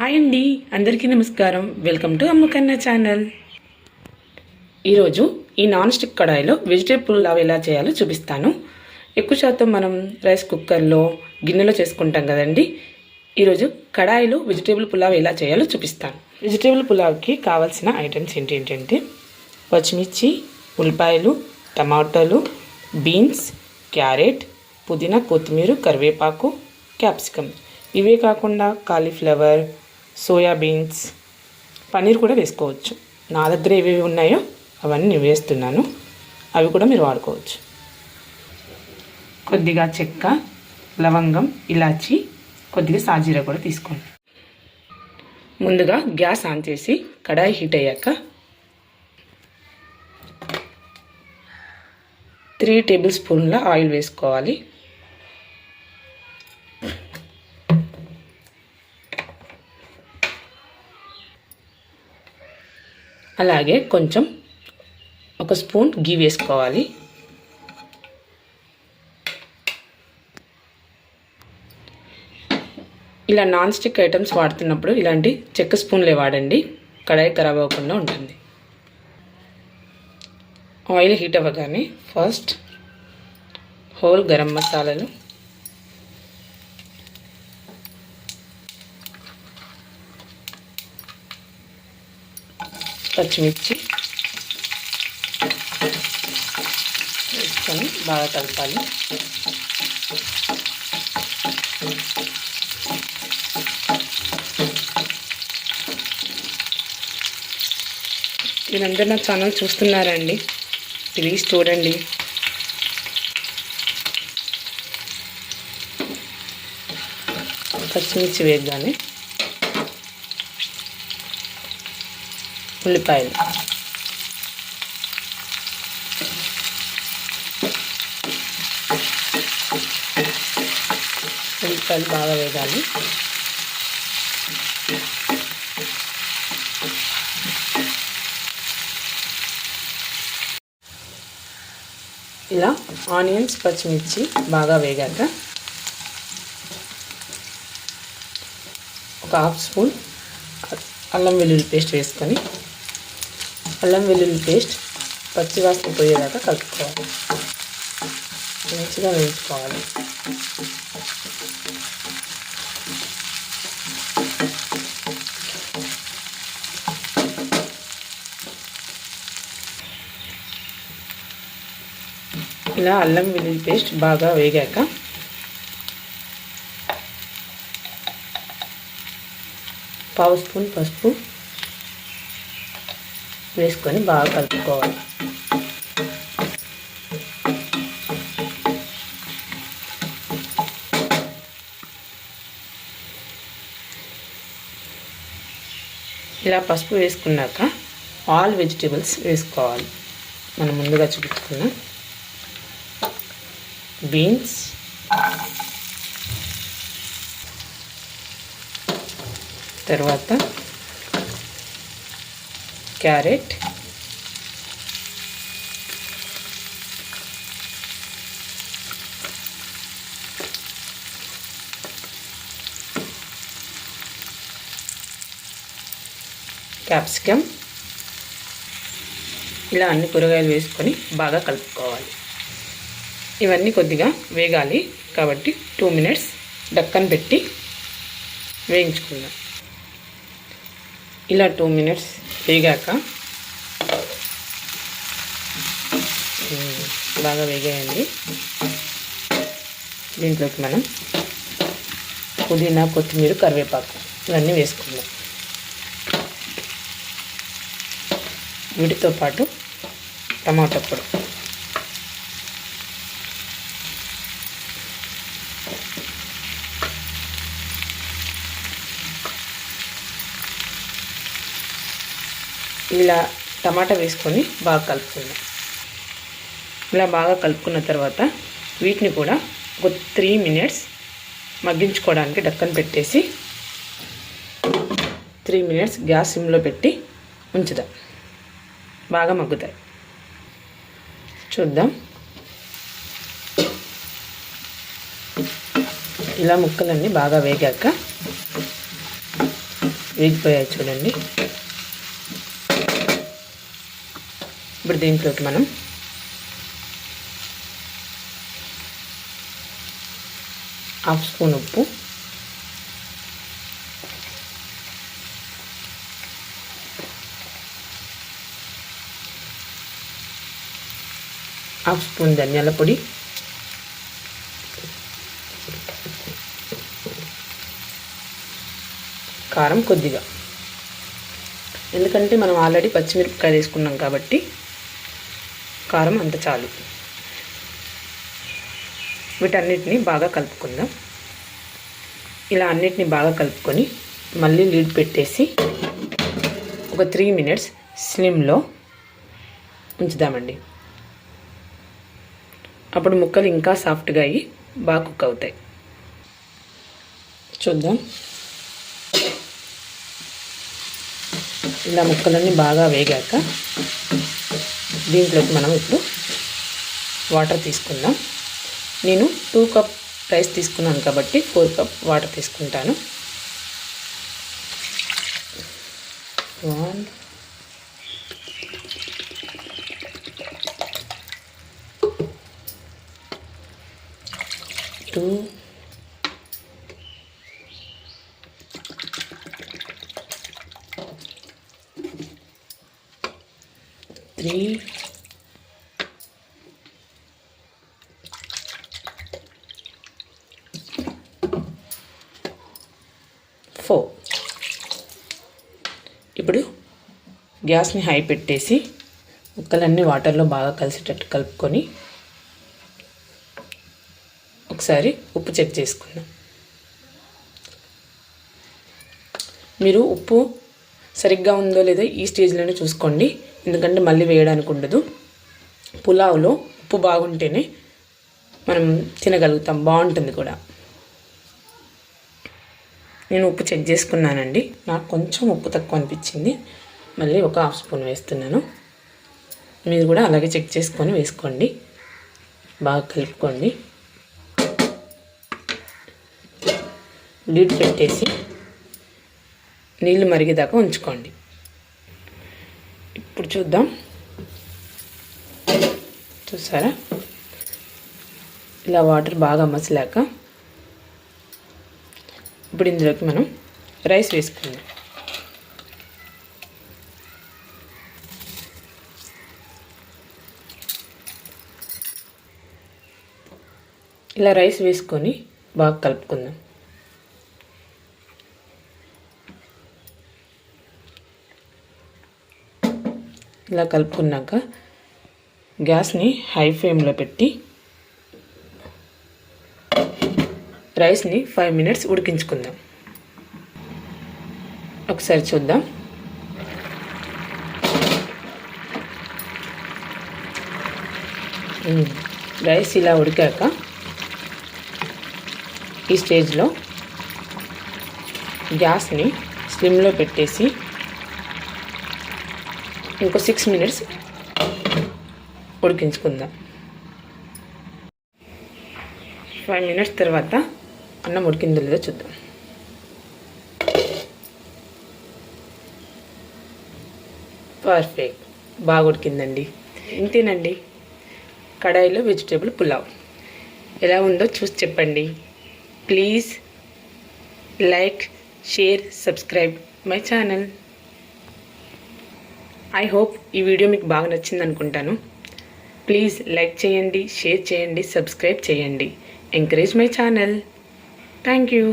Hi అండి. అందరికీ నమస్కారం. Welcome to Ammakanna channel. ఈరోజు ఈ నాన్ స్టిక్ కడాయిలో వెజిటేబుల్ పులావ్ ఎలా చేయాలో చూపిస్తాను. ఎక్కువ శాతం మనం రైస్ కుక్కర్లో గిన్నెలో చేసుకుంటాం కదండి. ఈరోజు కడాయిలో వెజిటేబుల్ పులావ్ ఎలా చేయాలో చూపిస్తాను. వెజిటేబుల్ పులావ్కి కావాల్సిన ఐటమ్స్ ఏంటి ఏంటంటే పచ్చిమిర్చి ఉల్లిపాయలు టమాటాలు బీన్స్ క్యారెట్ పుదీనా కొత్తిమీర కరివేపాకు క్యాప్సికమ్. ఇవే కాకుండా కాలీఫ్లవర్ సోయా బీన్స్ పన్నీర్ కూడా వేసుకోవచ్చు. నా దగ్గర ఏవేవి ఉన్నాయో అవన్నీ వేస్తున్నాను. అవి కూడా మీరు వాడుకోవచ్చు. కొద్దిగా చెక్క లవంగం ఇలాచి కొద్దిగా సాజీరా కూడా తీసుకోండి. ముందుగా గ్యాస్ ఆన్ చేసి కడాయి హీట్ అయ్యాక త్రీ టేబుల్ స్పూన్ల ఆయిల్ వేసుకోవాలి. అలాగే కొంచెం ఒక స్పూన్ గీ వేసుకోవాలి. ఇలా నాన్ స్టిక్ ఐటమ్స్ వాడుతున్నప్పుడు ఇలాంటి చెక్క స్పూన్లే వాడండి. కడాయి ఖరాబ్ అవ్వకుండా ఉంటుంది. ఆయిల్ హీట్ అవ్వగానే ఫస్ట్ హోల్ గరం మసాలాలు పచ్చిమిర్చి వేసుకొని బాగా కలపాలి. మీరందరూ నా ఛానల్ చూస్తున్నారండి. ప్లీజ్ చూడండి. పచ్చిమిర్చి వేయగానే ఉల్లిపాయలు. ఉల్లిపాయలు బాగా వేగాలి. ఇలా ఆనియన్స్ పచ్చిమిర్చి బాగా వేగాక ఒక హాఫ్ స్పూన్ అల్లం వెల్లుల్లి పేస్ట్ వేసుకొని అల్లం వెల్లుల్లి పేస్ట్ పచ్చివాసన పోయేదాకా కలుపుకోవాలి. మంచిగా వేయించుకోవాలి. ఇలా అల్లం వెల్లుల్లి పేస్ట్ బాగా వేగాక పావు స్పూన్ పసుపు వేసుకొని బాగా కలుపుకోవాలి. ఇలా పసుపు వేసుకున్నాక ఆల్ వెజిటేబుల్స్ వేసుకోవాలి. మనం ముందుగా చూపించుకున్న బీన్స్ తర్వాత క్యారెట్. క్యాప్సికమ్. ఇలా అన్ని కూరగాయలు వేసుకొని బాగా కలుపుకోవాలి. ఇవన్నీ కొద్దిగా వేగాలి కాబట్టి టూ మినిట్స్ డక్కన్ పెట్టి వేయించుకుందాం. ఇలా టూ మినిట్స్ వేగాక. బాగా వేగాయండి. దీంట్లోకి మనం పుదీనా కొత్తిమీర కరివేపాకు ఇవన్నీ వేసుకుందాం. వీటితో పాటు టమాటా కూడా ఇలా టమాటా వేసుకొని బాగా కలుపుకుందాం. ఇలా బాగా కలుపుకున్న తర్వాత వీటిని కూడా ఒక త్రీ మినిట్స్ మగ్గించుకోవడానికి డక్కన పెట్టేసి త్రీ మినిట్స్ గ్యాస్ సిమ్లో పెట్టి ఉంచుదాం. బాగా మగ్గుతాయి. చూద్దాం. ఇలా ముక్కలన్నీ బాగా వేగాక వేగిపోయాయి చూడండి. ఇప్పుడు దీంట్లోకి మనం హాఫ్ స్పూన్ ఉప్పు హాఫ్ స్పూన్ ధనియాల పొడి కారం కొద్దిగా. ఎందుకంటే మనం ఆల్రెడీ పచ్చిమిరపకాయలు వేసుకున్నాం కాబట్టి కారం అంత చాలు. వీటన్నిటిని బాగా కలుపుకుందాం. ఇలా అన్నిటిని బాగా కలుపుకొని మళ్ళీ లీడ్ పెట్టేసి ఒక త్రీ మినిట్స్ స్లిమ్లో ఉంచుదామండి. అప్పుడు ముక్కలు ఇంకా సాఫ్ట్గా అయ్యి బాగా కుక్ అవుతాయి. చూద్దాం. ఇలా ముక్కలన్నీ బాగా వేగాక దీంట్లోకి మనం ఇప్పుడు వాటర్ తీసుకుందాం. నేను టూ కప్ రైస్ తీసుకున్నాను కాబట్టి ఫోర్ కప్ వాటర్ తీసుకుంటాను. వన్ టూ త్రీ ఫోర్ ఇప్పుడు గ్యాస్ని హై పెట్టేసి ముక్కలన్నీ వాటర్లో బాగా కలిసేటట్టు కలుపుకొని ఒకసారి ఉప్పు చెక్ చేసుకుందాం. మీరు ఉప్పు సరిగ్గా ఉందో లేదో ఈ స్టేజ్లోనే చూసుకోండి. ఎందుకంటే మళ్ళీ వేయడానికి ఉండదు. పులావ్లో ఉప్పు బాగుంటేనే మనం తినగలుగుతాం. బాగుంటుంది కూడా. నేను ఉప్పు చెక్ చేసుకున్నానండి. నాకు కొంచెం ఉప్పు తక్కువ అనిపించింది. మళ్ళీ ఒక హాఫ్ స్పూన్ వేస్తున్నాను. మీరు కూడా అలాగే చెక్ చేసుకొని వేసుకోండి. బాగా కలుపుకోండి. లీడ్ పెట్టేసి నీళ్ళు మరిగేదాకా ఉంచుకోండి. ఇప్పుడు చూద్దాం. చూసారా? ఇలా వాటర్ బాగా మసిలాక ఇప్పుడు ఇందులోకి మనం రైస్ వేసుకుందాం ఇలా రైస్ వేసుకొని బాగా కలుపుకుందాం. ఇలా కలుపుకున్నాక గ్యాస్ని హై ఫ్లేమ్లో పెట్టి రైస్ని ఫైవ్ మినిట్స్ ఉడికించుకుందాం. ఒకసారి చూద్దాం. రైస్ ఇలా ఉడికాక ఈ స్టేజ్లో గ్యాస్ని స్లిమ్లో పెట్టేసి ఇంకో సిక్స్ మినిట్స్ ఉడికించుకుందాం. ఫైవ్ మినిట్స్ తర్వాత అన్నం ఉడికిందో లేదో చూద్దాం. పర్ఫెక్ట్. బాగా ఉడికిందండి. ఇంతేనండి కడాయిలో వెజిటేబుల్ పులావ్. ఎలా ఉందో చూసి చెప్పండి. Please like share subscribe my channel I hope ఈ వీడియో మీకు బాగా నచ్చింది అనుకుంటాను. ప్లీజ్ లైక్ చేయండి షేర్ చేయండి సబ్స్క్రైబ్ చేయండి. Encourage my channel thank you